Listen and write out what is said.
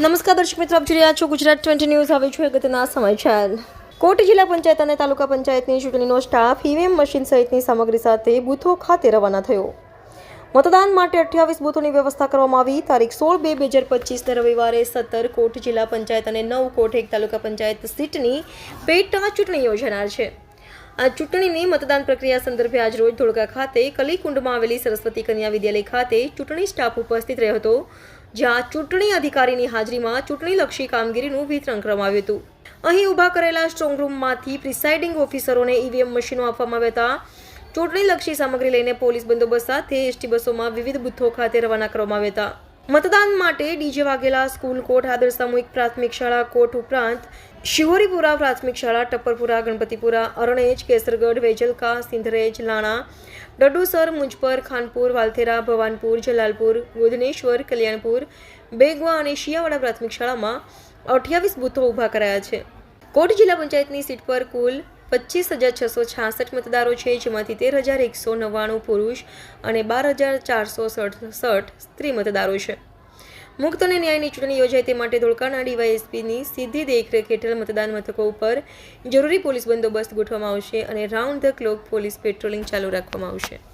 નમસ્કાર દર્શક મિત્રો, આપ જોઈ રહ્યા છો ગુજરાત ટ્વેન્ટી ન્યૂઝ. હવે છે અગત્યના સમાચાર. કોટ જિલ્લા પંચાયત અને તાલુકા પંચાયતની ચૂંટણીનો સ્ટાફ ઈવીએમ મશીન સહિતની સામગ્રી સાથે બૂથો ખાતે રવાના થયો. મતદાન માટે અઠ્યાવીસ બૂથોની વ્યવસ્થા કરવામાં આવી. તારીખ સોળ બે બે હજાર પચીસને રવિવારે સત્તર કોટ જિલ્લા પંચાયત અને નવ કોટ એક તાલુકા પંચાયત સીટની પેટા ચૂંટણી યોજાનાર છે. આ ચૂંટણીની મતદાન પ્રક્રિયા સંદર્ભે આજરોજ ધોળકા ખાતે કલીકુંડમાં આવેલી સરસ્વતી કન્યા વિદ્યાલય ખાતે ચૂંટણી સ્ટાફ ઉપસ્થિત રહ્યો હતો. જ્યાં ચૂંટણી અધિકારીની હાજરીમાં ચૂંટણીલક્ષી કામગીરીનું વિતરણ કરવામાં આવ્યું હતું. અહીં ઊભા કરેલા સ્ટ્રોંગ રૂમમાંથી પ્રિસાઇડિંગ ઓફિસરોને ઈવીએમ મશીનો આપવામાં આવ્યા હતા. ચૂંટણીલક્ષી સામગ્રી લઈને પોલીસ બંદોબસ્ત સાથે એસટી બસોમાં વિવિધ બુથો ખાતે રવાના કરવામાં આવ્યા હતા. મતદાન માટે ડીજે વાઘેલા સ્કૂલ કોટ આદર સામૂહિક પ્રાથમિક શાળા કોટ ઉપરાંત શિહોરીપુરા પ્રાથમિક શાળા, ટપ્પરપુરા, ગણપતિપુરા, અરણેજ, કેસરગઢ, વેજલકા, સિંધરેજ, લાણા ડડુસર મુજપર ખાનપુર વાલથેરા ભવાનપુર જલાલપુર ગોધનેશ્વર કલ્યાણપુર બેગવા અને શિયાવાડા પ્રાથમિક શાળામાં અઠ્યાવીસ બૂથો ઊભા કરાયા છે કોટ જિલ્લા પંચાયતની સીટ પર કુલ પચીસ હજાર છસો છાસઠ મતદારો છે જેમાંથી તેર હજાર એકસો નવ્વાણું પુરુષ અને બાર હજાર ચારસો સડસઠ સ્ત્રી મતદારો છે મુક્ત અને ન્યાયની ચૂંટણી યોજાય તે માટે ધોળકાના ડીવાયએસપીની સીધી દેખરેખ હેઠળ મતદાન મથકો ઉપર જરૂરી પોલીસ બંદોબસ્ત ગોઠવવામાં આવશે અને round the clock police patrolling ચાલુ રાખવામાં આવશે.